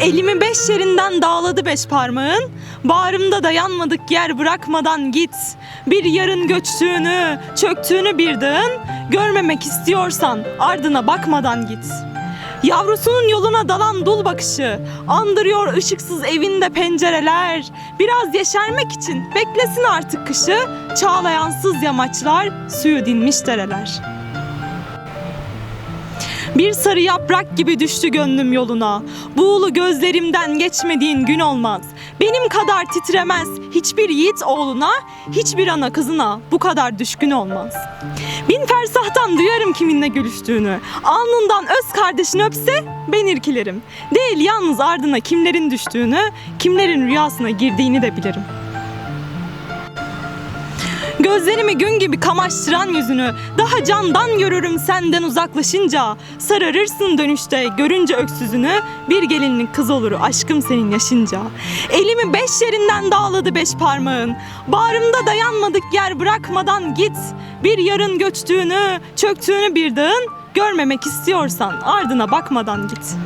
Elimi beş yerinden dağladı beş parmağın. Bağrımda dayanmadık yer bırakmadan git. Bir yarın göçtüğünü, çöktüğünü bir dağın. Görmemek istiyorsan ardına bakmadan git. Yavrusunun yoluna dalan dul bakışı Andırıyor ışıksız evinde pencereler Biraz yeşermek için beklesin artık kışı Çağlayansız yamaçlar, suyu dinmiş dereler bir sarı yaprak gibi düştü gönlüm yoluna. Buğulu gözlerimden geçmediğin gün olmaz. Benim kadar titremez hiçbir yiğit oğluna, hiçbir ana kızına bu kadar düşkün olmaz. Bin fersahtan duyarım kiminle gülüştüğünü. Alnından öz kardeşini öpse ben irkilerim. Değil yalnız ardına kimlerin düştüğünü, kimlerin rüyasına girdiğini de bilirim. Gözlerimi gün gibi kamaştıran yüzünü Daha candan görürüm senden uzaklaşınca. Sararırsın dönüşte görünce öksüzünü Bir gelinlik kız olur aşkım senin yaşınca. Elimi beş yerinden dağladı beş parmağın. Bağrımda dayanmadık yer bırakmadan git. Bir yarın göçtüğünü çöktüğünü bir dağın Görmemek istiyorsan ardına bakmadan git